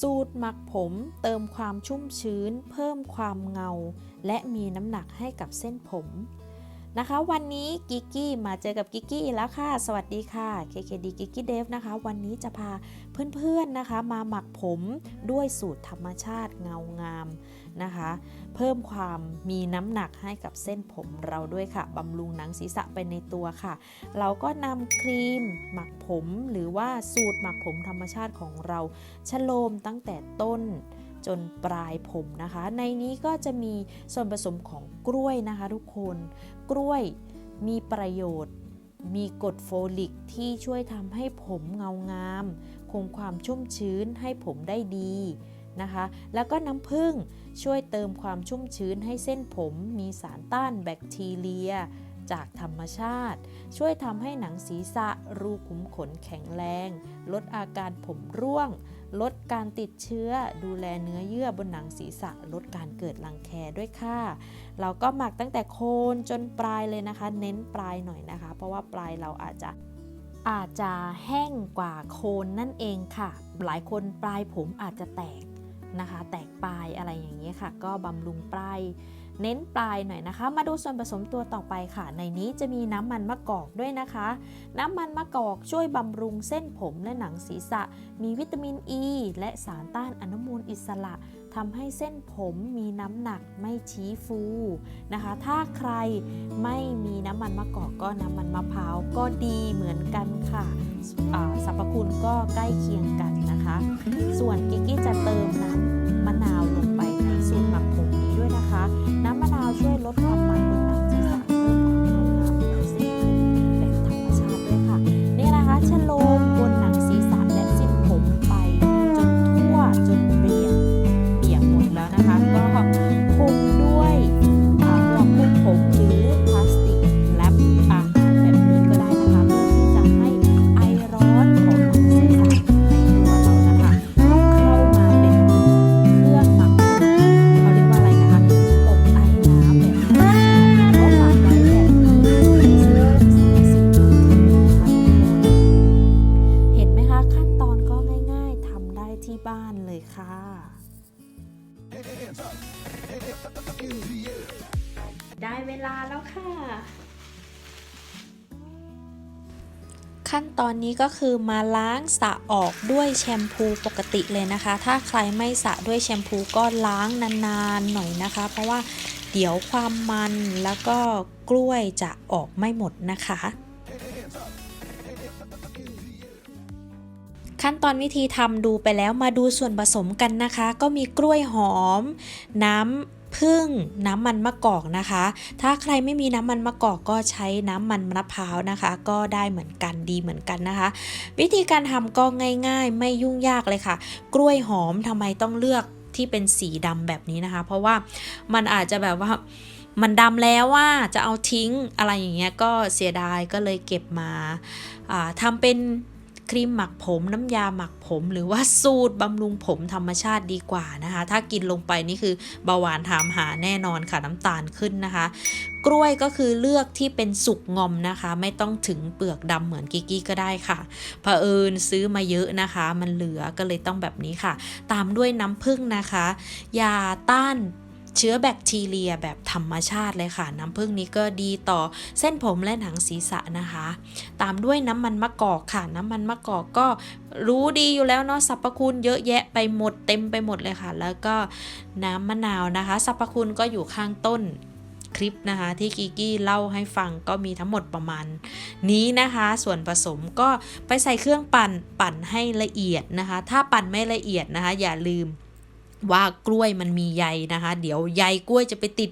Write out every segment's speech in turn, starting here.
สูตรหมักผมเติมความชุ่มชื้น เพิ่มความเงา และมีน้ำหนักให้กับเส้นผม นะคะ วันนี้กิกกี้มาเจอกับกิกกี้แล้วค่ะ สวัสดีค่ะ KKD กิกกี้เดฟนะคะ วันนี้จะพาเพื่อนๆนะคะ มาหมักผมด้วยสูตรธรรมชาติเงางามนะคะ เพิ่มความมีน้ำหนักให้กับเส้นผมเราด้วยค่ะบำรุงหนังศีรษะไปในตัวค่ะ เราก็นำครีมหมักผมหรือว่าสูตรหมักผมธรรมชาติของเราชโลมตั้งแต่ต้น จนปลายผมนะคะ ในนี้ก็จะมีส่วนผสมของกล้วยนะคะทุกคน กล้วยมีประโยชน์ มีกรดโฟลิกที่ช่วยทำให้ผมเงางาม คงความชุ่มชื้นให้ผมได้ดีนะคะ แล้วก็น้ำผึ้งช่วยเติมความชุ่มชื้นให้เส้นผม มีสารต้านแบคทีเรีย จากธรรมชาติ ช่วยทำให้หนังศีรษะรูขุมขนแข็งแรง ลดอาการผมร่วง ลดการติดเชื้อ ดูแลเนื้อเยื่อบนหนังศีรษะ ลดการเกิดรังแคด้วยค่ะ เราก็หมักตั้งแต่โคนจนปลายเลยนะคะ เน้นปลายหน่อยนะคะ เพราะว่าปลายเราอาจจะอาจจะแห้งกว่าโคนนั่นเองค่ะ หลายคนปลายผมอาจจะแตกนะคะ แตกปลายอะไรอย่างนี้ยค่ะ ก็บำรุงปลาย เน้นปลายหน่อยนะคะ มาดูส่วนผสมตัวต่อไปค่ะ ในนี้จะมีน้ำมันมะกอกด้วยนะคะ น้ำมันมะกอกช่วยบำรุงเส้นผมและหนังศีรษะ มีวิตามินอ e ีและสารต้านอนุมูลอิสระทำให้เส้นผมมีน้ำหนักไม่ชี้ฟูนะคะ ถ้าใครไม่มีน้ำมันมะกอกก็น้ำมันมะพร้าวก็ดีเหมือนกันค่ะสรรพคุณก็ใกล้เคียงกันนะคะ ส่วนกิกกี้จะเติมน้ำมะนาวลง ได้เวลาแล้วค่ะ ขั้นตอนนี้ก็คือมาล้างสระออกด้วยแชมพูปกติเลยนะคะ ถ้าใครไม่สระด้วยแชมพูก็ล้างนานๆหน่อยนะคะ เพราะว่าเดี๋ยวความมันแล้วก็กล้วยจะออกไม่หมดนะคะขั้นตอนวิธีทำดูไปแล้วมาดูส่วนผสมกันนะคะ ก็มีกล้วยหอม น้ำ ผึ้งน้ำมันมะกอกนะคะ ถ้าใครไม่มีน้ำมันมะกอกก็ใช้น้ำมันมะพร้าวนะคะ ก็ได้เหมือนกันดีเหมือนกันนะคะ วิธีการทำก็ง่าย ๆ ไม่ยุ่งยากเลยค่ะ กล้วยหอมทำไมต้องเลือกที่เป็นสีดำแบบนี้นะคะ เพราะว่ามันอาจจะแบบว่ามันดำแล้วว่าจะเอาทิ้งอะไรอย่างเงี้ยก็เสียดายก็เลยเก็บมาทำเป็น ครีมหมักผมน้ำยาหมักผม หรือว่าสูตรบำรุงผมธรรมชาติดีกว่านะคะ ถ้ากินลงไปนี่คือเบาหวานถามหาแน่นอนค่ะน้ำตาลขึ้นนะคะ กล้วยก็คือเลือกที่เป็นสุกงอมนะคะ ไม่ต้องถึงเปลือกดำเหมือนกิกกี้ก็ได้ค่ะเผอิญซื้อมาเยอะนะคะ มันเหลือก็เลยต้องแบบนี้ค่ะ ตามด้วยน้ำผึ้งนะคะยาต้าน เชื้อแบคทีเรียแบบธรรมชาติเลยค่ะ น้ำผึ้งนี้ก็ดีต่อเส้นผมและหนังศีรษะนะคะ ตามด้วยน้ำมันมะกอกค่ะ น้ำมันมะกอกก็รู้ดีอยู่แล้วเนาะสรรพคุณเยอะแยะไปหมดเต็มไปหมดเลยค่ะ แล้วก็น้ำมะนาวนะคะสรรพคุณก็อยู่ข้างต้นคลิปนะคะที่กิกกี้เล่าให้ฟังก็มีทั้งหมดประมาณ นี้นะคะ ส่วนผสมก็ไปใส่เครื่องปั่นปั่นให้ละเอียดนะคะ ถ้าปั่นไม่ละเอียดนะคะ อย่าลืม ว่ากล้วยมันมีใยนะคะ เดี๋ยวใยกล้วยจะไปติด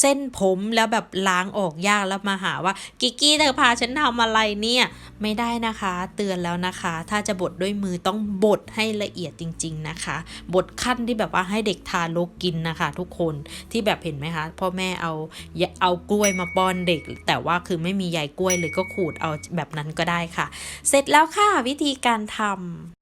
เส้นผมแล้วแบบล้างออกยากแล้วมาหาว่า กิกกี้เธอพาฉันทำอะไรเนี่ย ไม่ได้นะคะ เตือนแล้วนะคะ ถ้าจะบดด้วยมือต้องบดให้ละเอียดจริง ๆนะคะ บดขั้นที่แบบว่าให้เด็กทารกกินนะคะ ทุกคนที่แบบเห็นไหมคะพ่อแม่เอาเอากล้วยมาป้อนเด็ก แต่ว่าคือไม่มีใยกล้วยเลยก็ขูดเอาแบบนั้นก็ได้ค่ะ เสร็จแล้วค่ะวิธีการทำ